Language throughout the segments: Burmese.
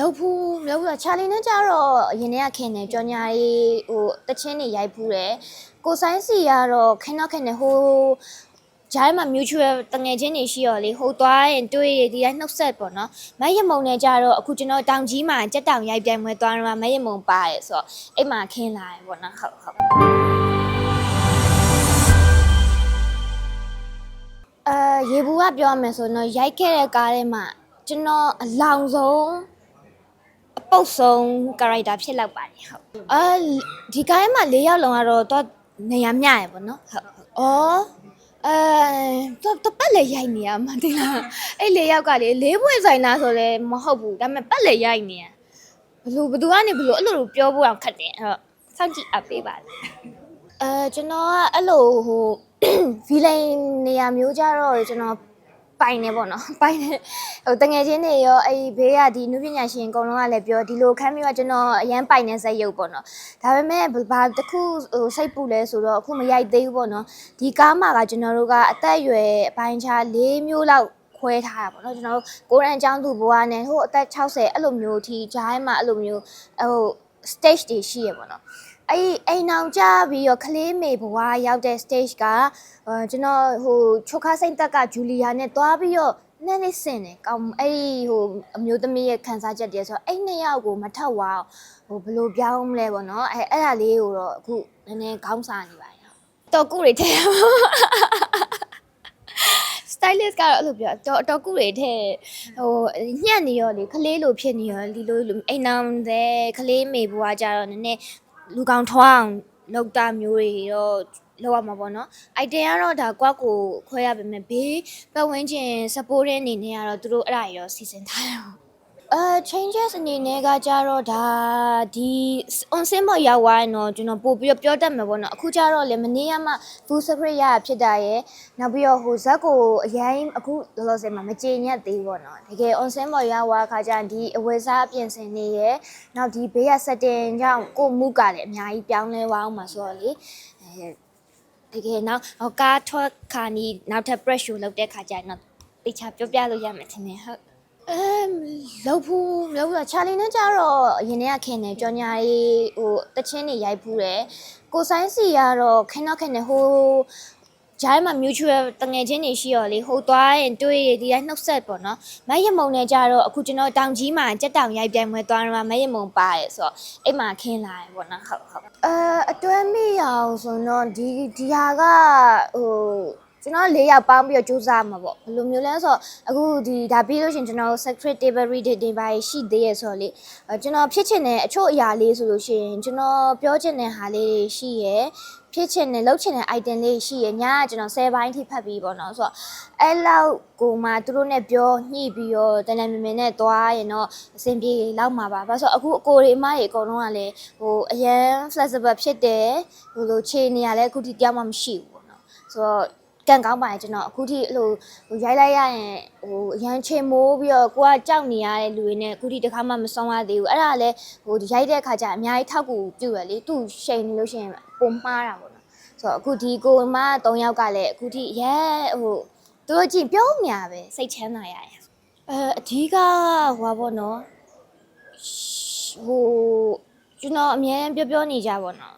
လောက်ဖူးမလောက်ဘူးလားချာလီနဲ့ကြတော့အရင်တည်းကခင်တယ်ကြော်ညာရေးဟိုတချင်းတွေရိုက်ဖူးတယ်ကိုဆိုင်စီကတော့ခင်တော့ခင်တယ်ဟိုဂျိုင်းမှာ mutual တငယ်ချင်းတွေရှိရောလေဟိုသွားရင်တွေ့ရဒီတိုင်းနှုတ်ဆက်ပေါ့နော်မရမုံနဲ့ကြတော့အခုကျွန်တော်တောင်ကြီးမှာကြက်တောင်ရိုက်ပြိုင်ပွဲသွားတော့မရမုံပါရဲဆိုတော့အဲ့မှာခင်းလာရပေါ့နော်ဟုတ်ဟုတ်အဲရေဘူးကပြောရမယ်ဆိုတော့ရိုက်ခဲ့တဲ့ကားထဲမှာကျွန်တော်အလောင်ဆုံး အပုတ်ဆုံး character ဖြစ်လောက်ပါတယ်ဟုတ်အဲဒီကိုင်းမှာ၄ယောက်လုံးကတော့တော့နေရာမျှရပေါ့နော်ဟုတ်ဟုတ်ဩအဲတော့တော့ပတ်လေရိုက်နေရမှတင်လားအဲ့၄ယောက်ကလေလေးပွင့်ဆိုင်သားဆိုလဲမဟုတ်ဘူးဒါပေမဲ့ပတ်လေရိုက်နေရဘလူဘသူကနေဘလူအဲ့လိုလိုပြောဖို့အောင်ခက်တယ်အဲ့တော့စောင့်ကြည့်အပ်ပေးပါလေအဲကျွန်တော်ကအဲ့လိုဟိုဗီလိန်နေရာမျိုးကြတော့ကျွန်တော် ပိုင်နေပေါ့နော်ပိုင်နေဟိုတငယ်ချင်းတွေရောအဲ့ဒီဘေးကဒီနုပညာရှင်အကုန်လုံးကလည်းပြောဒီလိုခမ်းမျိုးကကျွန်တော်အရန်ပိုင်နေဇက်ရုပ်ပေါ့နော်ဒါပေမဲ့ဘာတစ်ခုဟိုစိတ်ပူလဲဆိုတော့အခုမရိုက်သေးဘူးပေါ့နော်ဒီကားမှာကကျွန်တော်တို့ကအသက်အရွယ်အပိုင်းခြား၄မျိုးလောက်ခွဲထားတာပေါ့နော်ကျွန်တော်တို့ကိုရန်အကြောင်းသူဘွားနဲ့ဟိုအသက်60အဲ့လိုမျိုးအထိဂျိုင်းမှာအဲ့လိုမျိုးဟို stage တွေရှိရပေါ့နော် အဲ့ဒီအိမ်အောင်ကြပြီးတော့ကလေးမေဘွားရောက်တဲ့ stage ကအာကျွန်တော်ဟိုချိုခါစိမ့်တက်ကဂျူလီယာနဲ့တွားပြီးတော့နည်းနည်းစင်တယ်ကောင်းအဲ့ဒီဟိုအမျိုးသမီးရဲ့ခံစားချက်တည်းဆိုတော့အဲ့နှစ်ယောက်ကိုမထက်ဝအောင်ဟိုဘယ်လိုပြောင်းမလဲပေါ့နော်အဲ့အဲ့ဒါလေးကိုတော့အခုနည်းနည်းခေါင်းစားနေပါတယ်တော်ကူတွေထဲ stylist ကတော့အဲ့လိုပြောတော့တော်ကူတွေထဲဟိုညံ့နေရောလေခလေးလိုဖြစ်နေရောဒီလိုလိုအိမ်နောင်တဲ့ခလေးမေဘွားကြတော့နည်းနည်း လူကောင်ထွားအောင်လောက်တာမျိုးတွေတော့လောက်ရမှာပေါ့နော်အိုက်တင်ကတော့ဒါကွက်ကိုခွဲရပါမယ်ဘေးပတ်ဝန်းကျင် support တဲ့အနေနဲ့ကတော့သူတို့အဲ့ဒါတွေတော့စီစဉ်ထားတယ်ပေါ့ အဲ changes အနေနဲ့ကကြတော့ဒါဒီ on sim မရောက်သွားရင်တော့ကျွန်တော်ပို့ပြီးတော့ပြောတတ်မှာပေါ့နော်အခုကြတော့လေမနေ့ကမှ full script ရဖြစ်တာရယ်နောက်ပြီးတော့ဟိုဇက်ကိုအရင်အခုလောလောဆယ်မှာမကြေညက်သေးဘူးပေါ့နော်တကယ် on sim မရောက်သွားခါကျရင်ဒီအဝယ်စားအပြင်ဆင်နေရယ်နောက်ဒီဘေးက setting ကြောင့်ကိုမူကလည်းအများကြီးပြောင်းလဲသွားအောင်မှာဆိုတော့လေအဲတကယ်နောက်ဟိုကားထွက်ခါနီနောက်ထပ် press show လုပ်တဲ့ခါကျရင်တော့တေချာပြောပြလို့ရမယ်ထင်တယ်ဟုတ်အမ် လောက်ဖူးမလောက်ဘူးလားချာလီနဲ့ကြတော့အရင်တည်းကခင်တယ်ကြော်ညာရေးဟိုတချင်းတွေရိုက်ဖူးတယ်ကိုဆိုင်စီကတော့ခင်တော့ခင်တယ်ဟိုဂျိုင်းမှာ mutual တငယ်ချင်းတွေရှိရောလေဟိုသွားရင်တွေ့ရဒီတိုင်းနှုတ်ဆက်ပေါ့နော်မရမုံနဲ့ကြတော့အခုကျွန်တော်တောင်ကြီးမှာကြက်တောင်ရိုက်ပြိုင်ပွဲသွားတော့မရမုံပါရဲဆိုတော့အဲ့မှာခင်းလာရပေါ့နော်ဟုတ်ဟုတ်အဲအတွဲမိရအောင်ဆိုတော့ဒီဒီဟာကဟို ကျွန်တော်၄ယောက်ပေါင်းပြီးတော့စူးစမ်းမှာပေါ့ဘယ်လိုမျိုးလဲဆိုတော့အခုဒီဒါပြီးလို့ရှရင်ကျွန်တော် secretary reading တွေပါရှိသေးရဆိုတော့လေအဲကျွန်တော်ဖြစ်ချင်တဲ့အချို့အရာလေးဆိုလို့ရှိရင်ကျွန်တော်ပြောချင်တဲ့ဟာလေးတွေရှိရယ်ဖြစ်ချင်တဲ့လုပ်ချင်တဲ့ item လေးရှိရယ်ညကကျွန်တော်10ဘိုင်းထိဖတ်ပြီးပေါ့နော်ဆိုတော့အဲ့လောက်ကိုမှသူတို့နဲ့ပြောညှိပြီးတော့တန်တန်မြင်မြင်နဲ့သွားရင်တော့အဆင်ပြေလောက်မှာပါဘာလို့ဆိုတော့အခုအကိုတွေအမတွေအကုန်လုံးကလည်းဟိုအရန် flexible ဖြစ်တယ်ဟိုလိုခြေနေရလဲအခုထိတရားမှမရှိဘူးပေါ့နော်ဆိုတော့ ကန်ကောင်းပါတယ်ကျွန်တော်အခုထိအဲ့လိုဟိုရိုက်လိုက်ရရင်ဟိုအရန်ချေမိုးပြီးတော့ကိုကကြောက်နေရတဲ့လူတွေနဲ့အခုထိတစ်ခါမှမဆုံးရသေးဘူးအဲ့ဒါလည်းဟိုရိုက်တဲ့အခါကျအများကြီးထောက်ကူပြုရလေသူ့ရှိန်နေလို့ရှိရင်ပုံမှားတာပေါ့နော်ဆိုတော့အခုဒီကိုမ၃ယောက်ကလည်းအခုထိရဲဟိုသူတို့ကြည့်ပြောမြာပဲစိတ်ချမ်းသာရရအဲအဓိကဟိုပါပေါ့နော်ဟိုကျွန်တော်အများပြောပြောနေကြပါတော့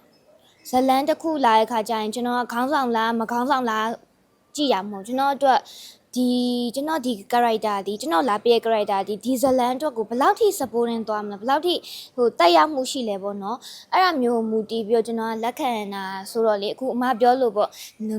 ဇလန်တစ်ခုလာတဲ့ခါကျရင်ကျွန်တော်ကခေါင်းဆောင်လားမခေါင်းဆောင်လား ကြည့်ရမှာမဟုတ်ကျွန်တော်အတွက်ဒီကျွန်တော်ဒီ character ဒီကျွန်တော်လာပြည့် character ဒီဒီဇလန်အတွက်ကိုဘယ်လောက်ထိ supporting သွားမလဲဘယ်လောက်ထိဟိုတက်ရောက်မှုရှိလဲပေါ့နော်အဲ့ဒါမျိုးမူတည်ပြီးတော့ကျွန်တော်ကလက်ခံတာဆိုတော့လေအခုအမပြောလို့ပေါ့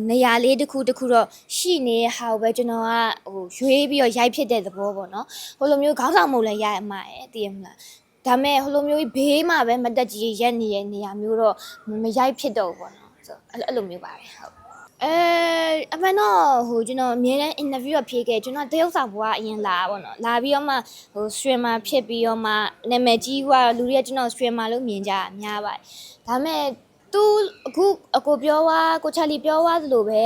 နေရာလေးတစ်ခုတစ်ခုတော့ရှိနေတဲ့ဟာကိုပဲကျွန်တော်ကဟိုရွေးပြီးတော့ရိုက်ဖြစ်တဲ့သဘောပေါ့နော်ဟိုလိုမျိုးခေါင်းဆောင်မှုလည်းရအမရဲ့တည်ရမလားဒါမဲ့ဟိုလိုမျိုးကြီးဘေးမှာပဲမတက်ကြီးရက်နေတဲ့နေရာမျိုးတော့မရိုက်ဖြစ်တော့ဘူးပေါ့နော်ဆိုအဲ့လိုအဲ့လိုမျိုးပါပဲဟုတ် အဲအမှန်တော့ဟိုကျွန်တော်အများတန်း interview ဖြေခဲ့ကျွန်တော်တရုတ်စာဘွားအရင်လာပါတော့လာပြီးတော့မှဟို streamer ဖြစ်ပြီးတော့မှနာမည်ကြီးကလူတွေကကျွန်တော် streamer လို့မြင်ကြအများပါတယ်ဒါပေမဲ့သူအခုအကိုပြောသွားကိုချာလီပြောသွားသလိုပဲ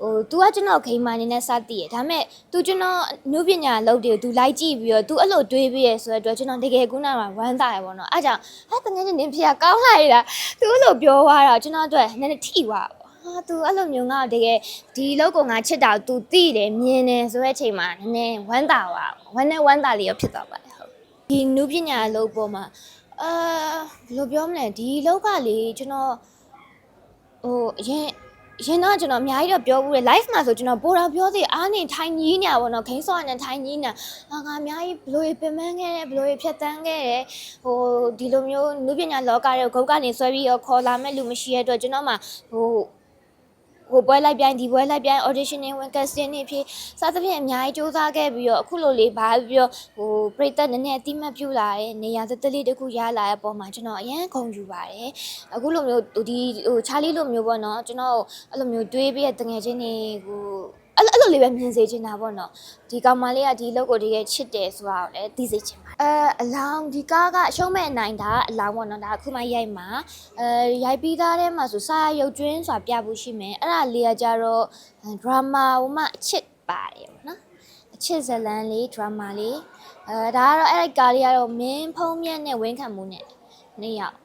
ဟို तू ကကျွန်တော်ခိမ်မာနေနဲ့စသည့်ရဒါပေမဲ့ तू ကျွန်တော်နုပညာလုပ်တယ် तू လိုက်ကြည့်ပြီးတော့ तू အဲ့လိုတွေးပြီးရဆိုတော့ကျွန်တော်တကယ်ကုနာမှာဝမ်းသာရပေါ့နော်အဲ့ကြောင့်ဟာတကယ်ချင်းနင်ဖေကကောင်းလိုက်တာ तू အဲ့လိုပြောသွားတော့ကျွန်တော်အတွက်နည်းနည်းထိသွားပါ ဟာ तू အဲ့လိုမျိုးငါတကယ်ဒီလောက်ကောင်ငါချစ်တာ तू သိတယ်မြင်တယ်ဆိုတဲ့အချိန်မှာနည်းနည်းဝမ်းသာသွားဝမ်းနဲ့ဝမ်းသာလေးရောဖြစ်သွားပါတယ်ဟုတ်ဒီနုပညာအလုပ်ပေါ်မှာအာဘယ်လိုပြောမလဲဒီလောက်ကလေကျွန်တော်ဟိုအရင်အရင်တော့ကျွန်တော်အများကြီးတော့ပြောဘူးလေ live မှာဆိုကျွန်တော်ပိုတော့ပြောသေးအားနေထိုင်ကြီးနေတာပေါ့နော်ခိန်းစောနဲ့ထိုင်ကြီးနေတာအာငါအများကြီးဘယ်လိုပင်ပန်းခဲ့တယ်ဘယ်လိုဖြတ်တန်းခဲ့တယ်ဟိုဒီလိုမျိုးနုပညာလောကရဲ့ဂုတ်ကနေဆွဲပြီးတော့ခေါ်လာမဲ့လူမရှိရတဲ့အတွက်ကျွန်တော်မှဟို ဟိုပွဲလိုက်ပြိုင်ဒီပွဲလိုက်ပြိုင် audition နဲ့ဝင် casting နေဖြစ်စသဖြင့်အများကြီးစူးစမ်းခဲ့ပြီးတော့အခုလိုလေးဘာပြောဟိုပြိသက်နည်းနည်းအတိမတ်ပြူလာတဲ့နေရာသက်သက်လေးတစ်ခုရလာတဲ့အပေါ်မှာကျွန်တော်အရန်ခုန်ယူပါတယ်အခုလိုမျိုးဒီဟိုချာလီလိုမျိုးပေါ့နော်ကျွန်တော်အဲ့လိုမျိုးတွေးပြီးတဲ့တငယ်ချင်းတွေကို အဲ့လိုအဲ့လိုလေးပဲမြင်စေချင်တာပေါ့နော်ဒီကောင်မလေးကဒီလောက်ကိုတကယ်ချစ်တယ်ဆိုတာကိုလည်းသိစေချင်ပါတယ်အဲအလောင်းဒီကားကအရှုံးမဲ့နိုင်တာအလောင်းပေါ့နော်ဒါအခုမှရိုက်မှာအဲရိုက်ပြီးသားထဲမှာဆိုစာရုပ်ကျွင်းဆိုတာပြဖို့ရှိမယ်အဲ့ဒါလေးကကြတော့ဒရာမာဟိုမှအချစ်ပါတယ်ပေါ့နော်အချစ်ဇလန်လေးဒရာမာလေးအဲဒါကတော့အဲ့ဒီကားလေးကတော့မင်းဖုံးမြက်နဲ့ဝင်းခံမှုနဲ့နှစ်ယောက်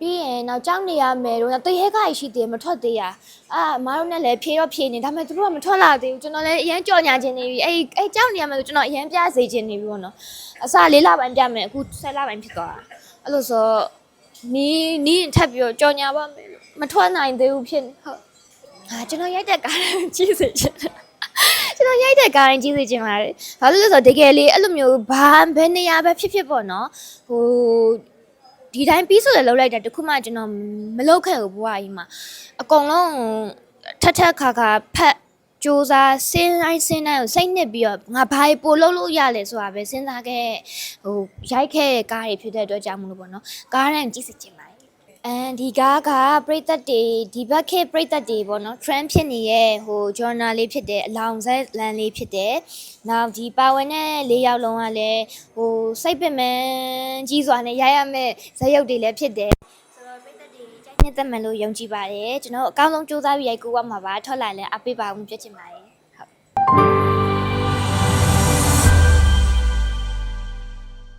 ပြီးရင်နောက်ကြောက်နေရမယ်တို့တရေကကြီးရှိသေးတယ်မထွက်သေးရအာအမားတို့နဲ့လည်းဖြေတော့ဖြေနေဒါပေမဲ့သူတို့ကမထွက်လာသေးဘူးကျွန်တော်လည်းအရန်ကြော်ညာခြင်းနေပြီအဲ့အဲ့ကြောက်နေရမယ်ဆိုကျွန်တော်အရန်ပြစေခြင်းနေပြီပေါ့နော်အစလေးလပိုင်းပြမယ်အခု10လပိုင်းဖြစ်သွားတာအဲ့လိုဆိုနီးနီးရင်ထပ်ပြီးတော့ကြော်ညာပါမယ်လို့မထွက်နိုင်သေးဘူးဖြစ်နေဟုတ်ဟာကျွန်တော်ရိုက်တဲ့ကားလေးကြည့်စေချင်တယ်ကျွန်တော်ရိုက်တဲ့ကားရင်ကြည့်စေချင်ပါတယ်။ဘာလို့လဲဆိုတော့တကယ်လေးအဲ့လိုမျိုးဘာဘယ်နေရာပဲဖြစ်ဖြစ်ပေါ့နော်။ဟို ဒီတိုင်းပြီးဆိုလည်းလောက်လိုက်တာတခုမှကျွန်တော်မလောက်ခဲ့ဘူးဘဝကြီးမှာအကုန်လုံးထက်ထက်ခါခါဖက်စူးစားစင်းတိုင်းစင်းတိုင်းကိုစိတ်နှစ်ပြီးတော့ငါဘာပို့လုပ်လို့ရလဲဆိုတာပဲစဉ်းစားခဲ့ဟိုရိုက်ခဲ့တဲ့ကားတွေဖြစ်တဲ့အတွက်ကြောင့်မလို့ပေါ့နော်ကားတိုင်းကြည့်စီချင်ပါတယ် အန်ဒီကားကပရိသတ်တွေဒီဘက်ခေတ်ပရိသတ်တွေပေါ့နော် trend ဖြစ်နေတဲ့ဟို journal လေးဖြစ်တဲ့အလောင်ဆက်လန်လေးဖြစ်တဲ့နောက်ဒီပါဝင်တဲ့၄ယောက်လုံးကလည်းဟိုစိတ်ပင်ပန်းကြီးစွာနဲ့ရရမယ့်ဇာတ်ရုပ်တွေလည်းဖြစ်တယ်ဆိုတော့ပရိသတ်တွေကြိုက်နေတတ်မယ်လို့ယုံကြည်ပါတယ်ကျွန်တော်အကောင်းဆုံးစူးစမ်းပြီးရိုက်ကူးရမှာပါထွက်လာရင်လည်းအပိပါအောင်ပြည့်ချင်ပါတယ်